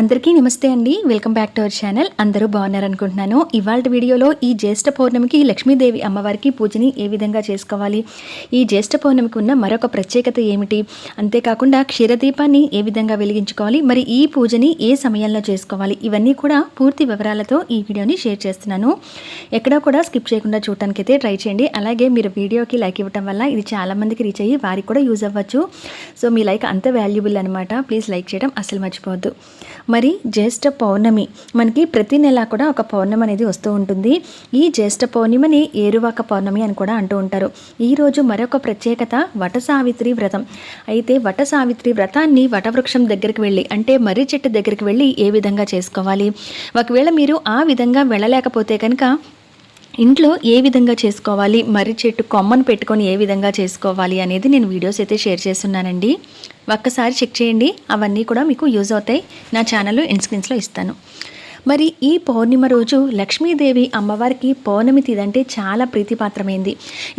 అందరికీ నమస్తే అండి. Welcome back to our channel. అందరూ బాగున్నారనుకుంటున్నాను ఇవాళ వీడియోలో ఈ జ్యేష్ఠ పౌర్ణమికి లక్ష్మీదేవి అమ్మవారికి పూజని ఏ విధంగా చేసుకోవాలి? ఈ జ్యేష్ఠ పౌర్ణమికి ఉన్న మరొక ప్రత్యేకత ఏమిటి? అంతేకాకుండా క్షీరదీపాన్ని ఏ విధంగా వెలిగించుకోవాలి? మరి ఈ పూజని ఏ సమయంలో చేసుకోవాలి? ఇవన్నీ కూడా పూర్తి వివరాలతో ఈ వీడియోని షేర్ చేస్తున్నాను. ఎక్కడా కూడా స్కిప్ చేయకుండా చూడటానికి అయితే ట్రై చేయండి. అలాగే మీరు వీడియోకి లైక్ ఇవ్వటం వల్ల ఇది చాలామందికి రీచ్ అయ్యి వారికి కూడా యూజ్ అవ్వచ్చు. సో మీ లైక్ అంత వాల్యుబుల్ అనమాట ప్లీజ్ లైక్ చేయడం అసలు మర్చిపోవద్దు. మరి జ్యేష్ఠ పౌర్ణమి మనకి ప్రతి నెల కూడా ఒక పౌర్ణమి అనేది వస్తూ ఉంటుంది. ఈ జ్యేష్ఠ పౌర్ణమిని ఏరువాక పౌర్ణమి అని కూడా అంటూ ఉంటారు. ఈరోజు మరొక ప్రత్యేకత వట సావిత్రి వ్రతం. అయితే వట సావిత్రి వ్రతాన్ని వటవృక్షం దగ్గరికి వెళ్ళి అంటే మర్రి చెట్టు దగ్గరికి వెళ్ళి ఏ విధంగా చేసుకోవాలి? ఒకవేళ మీరు ఆ విధంగా వెళ్ళలేకపోతే కనుక ఇంట్లో ఏ విధంగా చేసుకోవాలి మర్రి చెట్టు కొమ్మను పెట్టుకొని ఏ విధంగా చేసుకోవాలి అనేది నేను వీడియోస్ అయితే షేర్ చేస్తున్నానండి. ఒక్కసారి చెక్ చేయండి అవన్నీ కూడా మీకు యూజ్ అవుతాయి. నా ఛానల్లో ఇన్స్క్రీన్స్లో ఇస్తాను. మరి ఈ పౌర్ణిమ రోజు లక్ష్మీదేవి అమ్మవారికి పౌర్ణమి తీదంటే చాలా ప్రీతిపాత్రమైంది.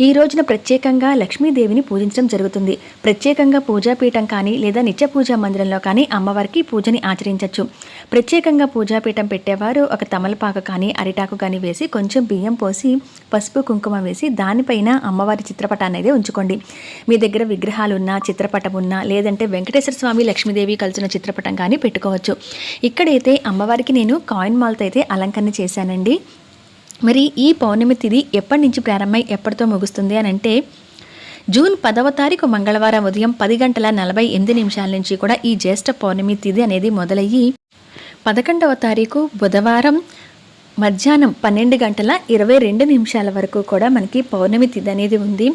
ఈ రోజున ప్రత్యేకంగా లక్ష్మీదేవిని పూజించడం జరుగుతుంది. ప్రత్యేకంగా పూజాపీఠం కానీ లేదా నిత్య పూజా మందిరంలో కానీ అమ్మవారికి పూజని ఆచరించవచ్చు ప్రత్యేకంగా పూజాపీఠం పెట్టేవారు ఒక తమలపాకు కానీ అరిటాకు కానీ వేసి కొంచెం బియ్యం పోసి పసుపు కుంకుమ వేసి దానిపైన అమ్మవారి చిత్రపటాన్ని అయితే ఉంచుకోండి. మీ దగ్గర విగ్రహాలు ఉన్నా చిత్రపటం ఉన్నా లేదంటే వెంకటేశ్వర స్వామి లక్ష్మీదేవి కలిసిన చిత్రపటం కానీ పెట్టుకోవచ్చు. ఇక్కడైతే అమ్మవారికి నేను కాయిన్ మాల్తో అయితే అలంకరణ చేశానండి. మరి ఈ పౌర్ణమి తిథి ఎప్పటి నుంచి ప్రారంభమై ఎప్పటితో ముగుస్తుంది అని అంటే జూన్ పదవ తారీఖు మంగళవారం ఉదయం పది గంటల నలభై ఎనిమిది నిమిషాల నుంచి కూడా ఈ జ్యేష్ఠ పౌర్ణమి తిథి అనేది మొదలయ్యి పదకొండవ తారీఖు బుధవారం మధ్యాహ్నం పన్నెండు గంటల ఇరవై రెండు నిమిషాల వరకు కూడా మనకి పౌర్ణమి తిథి అనేది ఉంది.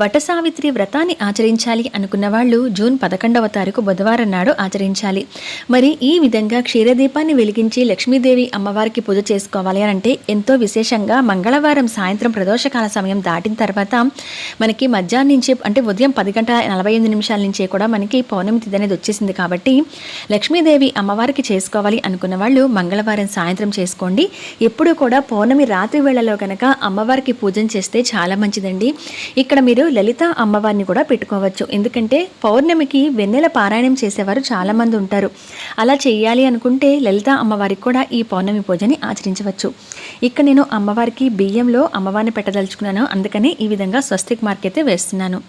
వట సావిత్రి వ్రతాన్ని ఆచరించాలి అనుకున్న వాళ్ళు జూన్ పదకొండవ తారీఖు బుధవారం నాడు ఆచరించాలి. మరి ఈ విధంగా క్షీరదీపాన్ని వెలిగించి లక్ష్మీదేవి అమ్మవారికి పూజ చేసుకోవాలి అని అంటే ఎంతో విశేషంగా మంగళవారం సాయంత్రం ప్రదోషకాల సమయం దాటిన తర్వాత మనకి మధ్యాహ్నం నుంచి అంటే ఉదయం పది గంటల నలభై ఎనిమిది నిమిషాల నుంచే కూడా మనకి పౌర్ణమి తిథి అనేది వచ్చేసింది కాబట్టి లక్ష్మీదేవి అమ్మవారికి చేసుకోవాలి అనుకున్న వాళ్ళు మంగళవారం సాయంత్రం చేసుకోండి. ఎప్పుడు కూడా పౌర్ణమి రాత్రి వేళలో కనుక అమ్మవారికి పూజన చేస్తే చాలా మంచిదండి. ఇక్కడ మీరు లలిత అమ్మవారిని కూడా పెట్టుకోవచ్చు. ఎందుకంటే పౌర్ణమికి వెన్నెల పారాయణం చేసేవారు చాలామంది ఉంటారు. అలా చేయాలి అనుకుంటే లలిత అమ్మవారికి కూడా ఈ పౌర్ణమి పూజని ఆచరించవచ్చు. ఇక్కడ నేను అమ్మవారికి బియ్యంలో అమ్మవారిని పెట్టదలుచుకున్నాను. అందుకని ఈ విధంగా స్వస్తిక్ మార్క్ అయితే వేస్తున్నాను.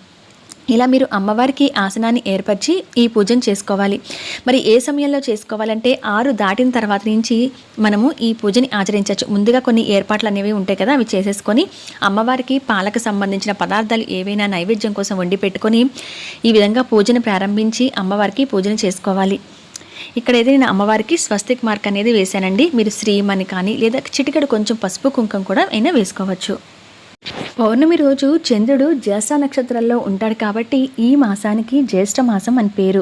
ఇలా మీరు అమ్మవారికి ఆసనాన్ని ఏర్పరిచి ఈ పూజను చేసుకోవాలి. మరి ఏ సమయంలో చేసుకోవాలంటే ఆరు దాటిన తర్వాత నుంచి మనము ఈ పూజని ఆచరించవచ్చు. ముందుగా కొన్ని ఏర్పాట్లు అనేవి ఉంటాయి కదా అవి చేసేసుకొని అమ్మవారికి పాలకు సంబంధించిన పదార్థాలు ఏవైనా నైవేద్యం కోసం వండి పెట్టుకొని ఈ విధంగా పూజను ప్రారంభించి అమ్మవారికి పూజను చేసుకోవాలి. ఇక్కడైతే నేను అమ్మవారికి స్వస్తిక్ మార్క్ అనేది వేశానండి. మీరు శ్రీమని కానీ లేదా చిటికడు కొంచెం పసుపు కుంకం కూడా అయినా వేసుకోవచ్చు. పౌర్ణమి రోజు చంద్రుడు జ్యేష్ఠ నక్షత్రంలో ఉంటాడు కాబట్టి ఈ మాసానికి జ్యేష్ఠ మాసం అని పేరు.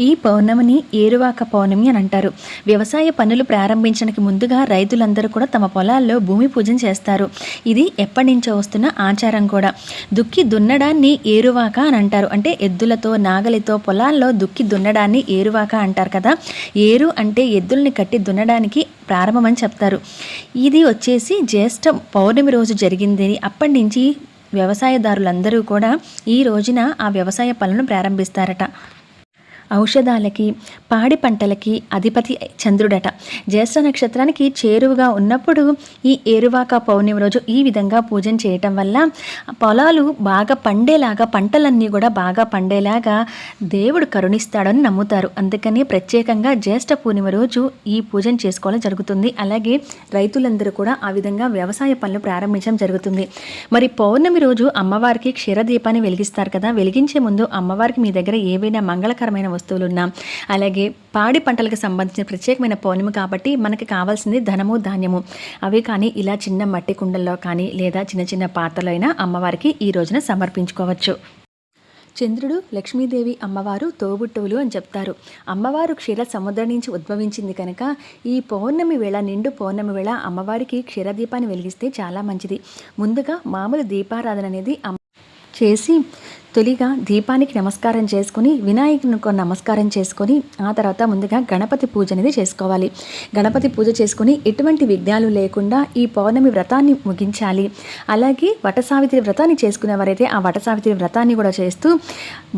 ఈ పౌర్ణమిని ఏరువాక పౌర్ణమి అని అంటారు. వ్యవసాయ పనులు ప్రారంభించడానికి ముందుగా రైతులందరూ కూడా తమ పొలాల్లో భూమి పూజ చేస్తారు. ఇది ఎప్పటి నుంచో వస్తున్న ఆచారం కూడా. దుక్కి దున్నడాన్ని ఏరువాక అని అంటారు. అంటే ఎద్దులతో నాగలితో పొలాల్లో దుక్కి దున్నడాన్ని ఏరువాక అంటారు కదా. ఏరు అంటే ఎద్దుల్ని కట్టి దున్నడానికి ప్రారంభమని చెప్తారు. ఇది వచ్చేసి జ్యేష్ఠ పౌర్ణమి రోజు జరిగిందని అప్పటి నుంచి వ్యవసాయదారులందరూ కూడా ఈ రోజున ఆ వ్యవసాయ పనులను ప్రారంభిస్తారట. ఔషధాలకి పాడి పంటలకి అధిపతి చంద్రుడట. జ్యేష్ఠ నక్షత్రానికి చేరువుగా ఉన్నప్పుడు ఈ ఏరువాక పౌర్ణమి రోజు ఈ విధంగా పూజన చేయటం వల్ల పొలాలు బాగా పండేలాగా పంటలన్నీ కూడా బాగా పండేలాగా దేవుడు కరుణిస్తాడని నమ్ముతారు. అందుకని ప్రత్యేకంగా జ్యేష్ఠ పూర్ణిమ రోజు ఈ పూజన చేసుకోవడం జరుగుతుంది. అలాగే రైతులందరూ కూడా ఆ విధంగా వ్యవసాయ పనులు ప్రారంభించడం జరుగుతుంది. మరి పౌర్ణమి రోజు అమ్మవారికి క్షీరదీపాన్ని వెలిగిస్తారు కదా. వెలిగించే ముందు అమ్మవారికి మీ దగ్గర ఏవైనా మంగళకరమైన వస్తువులు ఉన్నా అలాగే పాడి పంటలకు సంబంధించిన ప్రత్యేకమైన పౌర్ణమి కాబట్టి మనకి కావాల్సింది ధనము ధాన్యము. అవి కానీ ఇలా చిన్న మట్టి కుండల్లో కానీ లేదా చిన్న చిన్న పాత్రలో అయినా అమ్మవారికి ఈ రోజున సమర్పించుకోవచ్చు. చంద్రుడు లక్ష్మీదేవి అమ్మవారు తోబుట్టువులు అని చెప్తారు. అమ్మవారు క్షీర సముద్రం నుంచి ఉద్భవించింది కనుక ఈ పౌర్ణమి వేళ నిండు పౌర్ణమి వేళ అమ్మవారికి క్షీరదీపాన్ని వెలిగిస్తే చాలా మంచిది. ముందుగా మామూలు దీపారాధన అనేది అమ్మ చేసి తొలిగా దీపానికి నమస్కారం చేసుకుని వినాయకునికి నమస్కారం చేసుకొని ఆ తర్వాత ముందుగా గణపతి పూజ అనేది చేసుకోవాలి. గణపతి పూజ చేసుకుని ఎటువంటి విఘ్నాలు లేకుండా ఈ పౌర్ణమి వ్రతాన్ని ముగించాలి. అలాగే వటసావిత్రి వ్రతాన్ని చేసుకునేవారైతే ఆ వటసావిత్రి వ్రతాన్ని కూడా చేస్తూ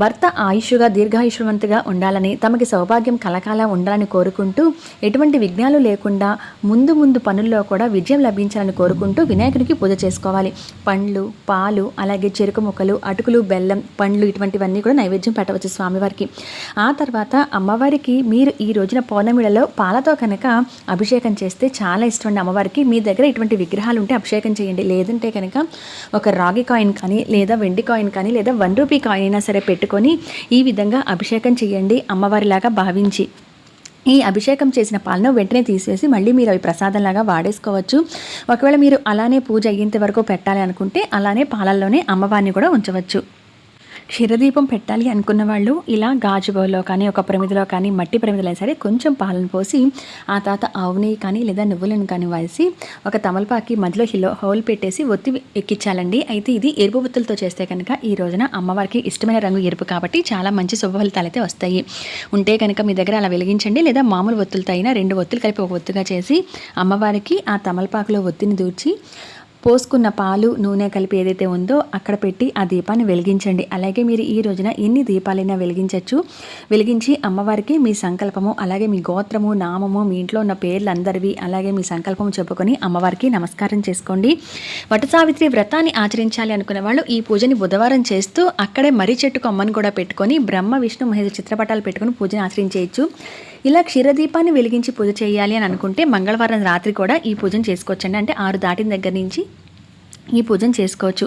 భర్త ఆయుష్గా దీర్ఘాయుష్యవంతుగా ఉండాలని తమకి సౌభాగ్యం కలకాల ఉండాలని కోరుకుంటూ ఎటువంటి విఘ్నాలు లేకుండా ముందు ముందు పనుల్లో కూడా విజయం లభించాలని కోరుకుంటూ వినాయకుడికి పూజ చేసుకోవాలి. పండ్లు పాలు అలాగే చెరుకు ముక్కలు అటుకులు బెల్లం పండ్లు ఇటువంటివన్నీ కూడా నైవేద్యం పెట్టవచ్చు స్వామివారికి. ఆ తర్వాత అమ్మవారికి మీరు ఈ రోజున పౌర్ణమిలలో పాలతో కనుక అభిషేకం చేస్తే చాలా ఇష్టం అండి అమ్మవారికి. మీ దగ్గర ఇటువంటి విగ్రహాలు ఉంటే అభిషేకం చేయండి. లేదంటే కనుక ఒక రాగి కాయిన్ కానీ లేదా వెండి కాయిన్ కానీ లేదా వన్ రూపీ కాయిన్ అయినా సరే పెట్టుకొని ఈ విధంగా అభిషేకం చేయండి అమ్మవారిలాగా భావించి. ఈ అభిషేకం చేసిన పాలను వెంటనే తీసేసి మళ్ళీ మీరు అవి ప్రసాదంలాగా వాడేసుకోవచ్చు. ఒకవేళ మీరు అలానే పూజ అయ్యేంత వరకు పెట్టాలి అనుకుంటే అలానే పాలల్లోనే అమ్మవారిని కూడా ఉంచవచ్చు. క్షీరదీపం పెట్టాలి అనుకున్న వాళ్ళు ఇలా గాజు బౌల్లో కానీ ఒక ప్రమిదిలో కానీ మట్టి ప్రమిదిలో సరే కొంచెం పాలను పోసి ఆ తర్వాత ఆవు నెయ్యి కానీ లేదా నువ్వులను కానీ వేసి ఒక తమలపాకి మధ్యలో హిలో హోల్ పెట్టేసి ఒత్తి ఎక్కించాలండి. అయితే ఇది ఎరుపు ఒత్తులతో చేస్తే కనుక ఈ రోజున అమ్మవారికి ఇష్టమైన రంగు ఎరుపు కాబట్టి చాలా మంచి శుభ ఫలితాలు అయితే వస్తాయి. ఉంటే కనుక మీ దగ్గర అలా వెలిగించండి లేదా మామూలు ఒత్తులతో అయినా రెండు ఒత్తులు కలిపి ఒక ఒత్తుగా చేసి అమ్మవారికి ఆ తమలపాకులో ఒత్తిని దూర్చి పోసుకున్న పాలు నూనె కలిపి ఏదైతే ఉందో అక్కడ పెట్టి ఆ దీపాన్ని వెలిగించండి. అలాగే మీరు ఈ రోజున ఎన్ని దీపాలైనా వెలిగించవచ్చు వెలిగించి అమ్మవారికి మీ సంకల్పము అలాగే మీ గోత్రము నామము మీ ఇంట్లో ఉన్న పేర్లు అందరివి అలాగే మీ సంకల్పం చెప్పుకొని అమ్మవారికి నమస్కారం చేసుకోండి. వట సావిత్రి వ్రతాన్ని ఆచరించాలి అనుకునే వాళ్ళు ఈ పూజని బుధవారం చేస్తూ అక్కడే మర్రి చెట్టు కొమ్మని కూడా పెట్టుకొని బ్రహ్మ విష్ణు మహేష్ చిత్రపటాలు పెట్టుకొని పూజను ఆచరించేయచ్చు. ఇలా క్షీరదీపాన్ని వెలిగించి పూజ చేయాలి అని అనుకుంటే మంగళవారం రాత్రి కూడా ఈ పూజను చేసుకోవచ్చండి. అంటే ఆరు దాటిన దగ్గర నుంచి ఈ పూజను చేసుకోవచ్చు.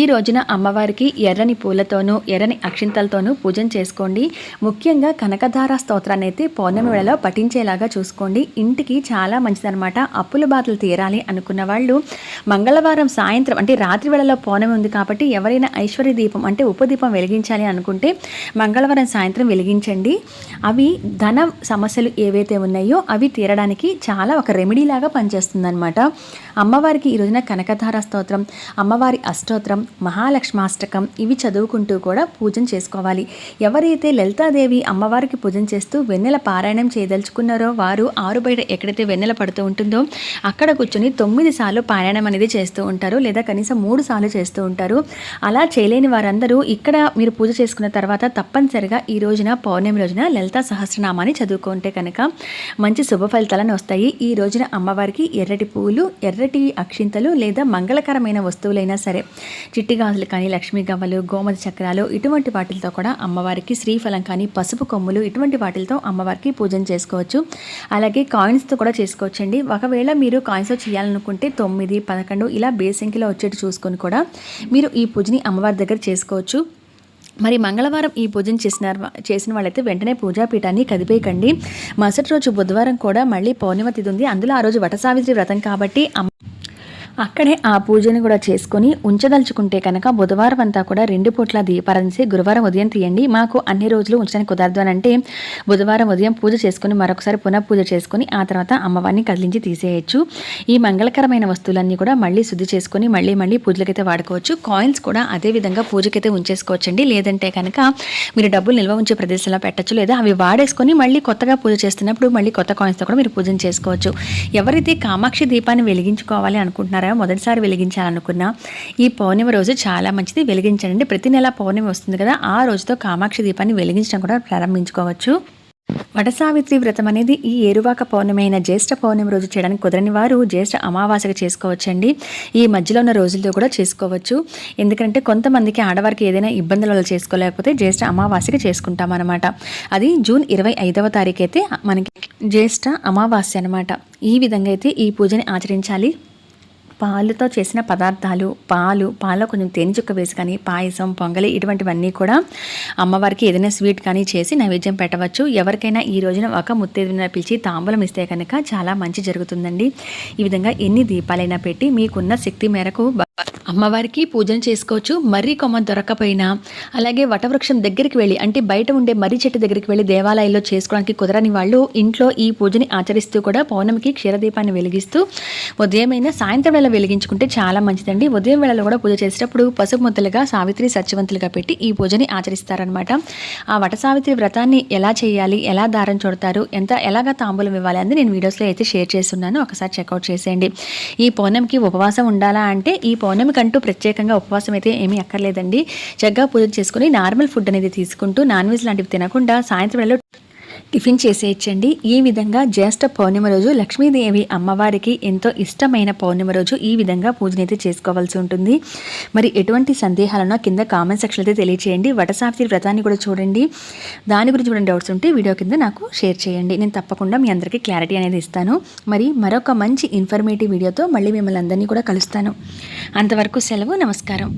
ఈ రోజున అమ్మవారికి ఎర్రని పూలతోనూ ఎర్రని అక్షింతలతోనూ పూజను చేసుకోండి. ముఖ్యంగా కనకధార స్తోత్రాన్ని అయితే పౌర్ణమి వేళలో పఠించేలాగా చూసుకోండి. ఇంటికి చాలా మంచిదనమాట అప్పుల బాధలు తీరాలి అనుకున్న వాళ్ళు మంగళవారం సాయంత్రం అంటే రాత్రి వేళలో పౌర్ణమి ఉంది కాబట్టి ఎవరైనా ఐశ్వర్య దీపం అంటే ఉపదీపం వెలిగించాలి అనుకుంటే మంగళవారం సాయంత్రం వెలిగించండి. అవి ధన సమస్యలు ఏవైతే ఉన్నాయో అవి తీరడానికి చాలా ఒక రెమెడీలాగా పనిచేస్తుందన్నమాట. అమ్మవారికి ఈ రోజున కనకధార స్తోత్రం అమ్మవారి అష్టోత్రం మహాలక్ష్మాష్టకం ఇవి చదువుకుంటూ కూడా పూజన చేసుకోవాలి. ఎవరైతే లలితాదేవి అమ్మవారికి పూజన చేస్తూ వెన్నెల పారాయణం చేయదలుచుకున్నారో వారు ఆరు బయట ఎక్కడైతే వెన్నెల పడుతూ ఉంటుందో అక్కడ కూర్చొని తొమ్మిది సార్లు పారాయణం అనేది చేస్తూ ఉంటారు లేదా కనీసం మూడు సార్లు చేస్తూ ఉంటారు. అలా చేయలేని వారందరూ ఇక్కడ మీరు పూజ చేసుకున్న తర్వాత తప్పనిసరిగా ఈ రోజున పౌర్ణమి రోజున లలితా సహస్రనామాన్ని చదువుకుంటే కనుక మంచి శుభ ఫలితాలను వస్తాయి. ఈ రోజున అమ్మవారికి ఎర్రటి పూలు ఎర్రటి అక్షింతలు లేదా మంగళకరమైన వస్తువులైనా సరే చిట్టి గాజులు కానీ లక్ష్మీ గవ్వలు గోమతి చక్రాలు ఇటువంటి వాటితో కూడా అమ్మవారికి శ్రీఫలం కానీ పసుపు కొమ్ములు ఇటువంటి వాటితో అమ్మవారికి పూజన చేసుకోవచ్చు. అలాగే కాయిన్స్తో కూడా చేసుకోవచ్చండి. ఒకవేళ మీరు కాయిన్స్తో చేయాలనుకుంటే తొమ్మిది పదకొండు ఇలా బేసింకిలో వచ్చేట్టు చూసుకొని కూడా మీరు ఈ పూజని అమ్మవారి దగ్గర చేసుకోవచ్చు. మరి మంగళవారం ఈ పూజను చేసిన చేసిన వాళ్ళైతే వెంటనే పూజాపీఠాన్ని కదిపేయకండి. మరుసటి రోజు బుధవారం కూడా మళ్ళీ పౌర్ణిమ ఉంది. అందులో ఆ రోజు వటసావిత్రి వ్రతం కాబట్టి అమ్మ అక్కడే ఆ పూజని కూడా చేసుకొని ఉంచదలుచుకుంటే కనుక బుధవారం అంతా కూడా రెండు పూట్ల దీపారంచి గురువారం ఉదయం తీయండి. మాకు అన్ని రోజులు ఉంచడానికి కుదరదు అని అంటే బుధవారం ఉదయం పూజ చేసుకుని మరొకసారి పునః పూజ చేసుకుని ఆ తర్వాత అమ్మవారిని కదిలించి తీసేయచ్చు. ఈ మంగళకరమైన వస్తువులన్నీ కూడా మళ్ళీ శుద్ధి చేసుకుని మళ్ళీ మళ్ళీ పూజలకైతే వాడుకోవచ్చు. కాయిన్స్ కూడా అదే విధంగా పూజకైతే ఉంచేసుకోవచ్చండి. లేదంటే కనుక మీరు డబ్బులు నిల్వ ఉంచే ప్రదేశంలో పెట్టచ్చు. లేదా అవి వాడేసుకొని మళ్ళీ కొత్తగా పూజ చేస్తున్నప్పుడు మళ్ళీ కొత్త కాయిన్స్తో కూడా మీరు పూజను చేసుకోవచ్చు. ఎవరైతే కామాక్షి దీపాన్ని వెలిగించుకోవాలి అనుకుంటున్నారో మొదటిసారి వెలిగించాలనుకున్నా ఈ పౌర్ణమి రోజు చాలా మంచిది. వెలిగించండి. ప్రతి నెల పౌర్ణమి వస్తుంది కదా ఆ రోజుతో కామాక్షి దీపాన్ని వెలిగించడం కూడా ప్రారంభించుకోవచ్చు. వటసావిత్రి వ్రతం అనేది ఈ ఏరువాక పౌర్ణమి అయిన జ్యేష్ఠ పౌర్ణమి రోజు చేయడానికి కుదరని వారు జ్యేష్ఠ అమావాస్యగా చేసుకోవచ్చండి. ఈ మధ్యలో ఉన్న రోజులతో కూడా చేసుకోవచ్చు. ఎందుకంటే కొంతమందికి ఆడవారికి ఏదైనా ఇబ్బందుల వల్ల చేసుకోలేకపోతే జ్యేష్ఠ అమావాస్యగా చేసుకుంటాం అనమాట అది జూన్ ఇరవై ఐదవ తారీఖు అయితే మనకి జ్యేష్ఠ అమావాస్య అనమాట ఈ విధంగా అయితే ఈ పూజని ఆచరించాలి. పాలుతో చేసిన పదార్థాలు పాలు పాలలో కొంచెం తేనె చుక్క వేసి కానీ పాయసం పొంగలి ఇటువంటివన్నీ కూడా అమ్మవారికి ఏదైనా స్వీట్ కానీ చేసి నైవేద్యం పెట్టవచ్చు. ఎవరికైనా ఈ రోజున ఒక ముత్తేదిన పిలిచి తాంబూలం ఇస్తే కనుక చాలా మంచి జరుగుతుందండి. ఈ విధంగా ఎన్ని దీపాలైనా పెట్టి మీకున్న శక్తి మేరకు అమ్మవారికి పూజను చేసుకోవచ్చు. మర్రి కొమ్మ దొరకపోయినా అలాగే వటవృక్షం దగ్గరికి వెళ్ళి అంటే బయట ఉండే మర్రి చెట్టు దగ్గరికి వెళ్ళి దేవాలయంలో చేసుకోవడానికి కుదరని వాళ్ళు ఇంట్లో ఈ పూజని ఆచరిస్తూ కూడా పౌర్ణమికి క్షీరదీపాన్ని వెలిగిస్తూ ఉదయమైనా సాయంత్రం వేళ వెలిగించుకుంటే చాలా మంచిదండి. ఉదయం వేళలో కూడా పూజ చేసేటప్పుడు పసుపు ముద్దలుగా సావిత్రి సత్యవంతులుగా పెట్టి ఈ పూజని ఆచరిస్తారనమాట ఆ వట సావిత్రి వ్రతాన్ని ఎలా చేయాలి ఎలా దారం చూడతారు ఎంత ఎలాగా తాంబూలం ఇవ్వాలి అని నేను వీడియోస్లో అయితే షేర్ చేస్తున్నాను. ఒకసారి చెక్అవుట్ చేసేయండి. ఈ పౌర్ణమికి ఉపవాసం ఉండాలా అంటే ఈ పౌర్ణమికంటూ ప్రత్యేకంగా ఉపవాసం అయితే ఏమీ అక్కర్లేదండి. చక్కగా పూజ చేసుకుని నార్మల్ ఫుడ్ అనేది తీసుకుంటూ నాన్ వెజ్ లాంటివి తినకుండా సాయంత్రం వేళలో టిఫిన్ చేసేయచ్చండి. ఈ విధంగా జ్యేష్ఠ పౌర్ణిమ రోజు లక్ష్మీదేవి అమ్మవారికి ఎంతో ఇష్టమైన పౌర్ణిమ రోజు ఈ విధంగా పూజనైతే చేసుకోవాల్సి ఉంటుంది. మరి ఎటువంటి సందేహాలను కింద కామెంట్ సెక్షన్ అయితే తెలియచేయండి. వటసాఫ్తి వ్రతాన్ని కూడా చూడండి. దాని గురించి కూడా డౌట్స్ ఉంటే వీడియో కింద నాకు షేర్ చేయండి. నేను తప్పకుండా మీ అందరికీ క్లారిటీ అనేది ఇస్తాను. మరి మరొక మంచి ఇన్ఫర్మేటివ్ వీడియోతో మళ్ళీ మిమ్మల్ని అందరినీ కూడా కలుస్తాను. అంతవరకు సెలవు నమస్కారం.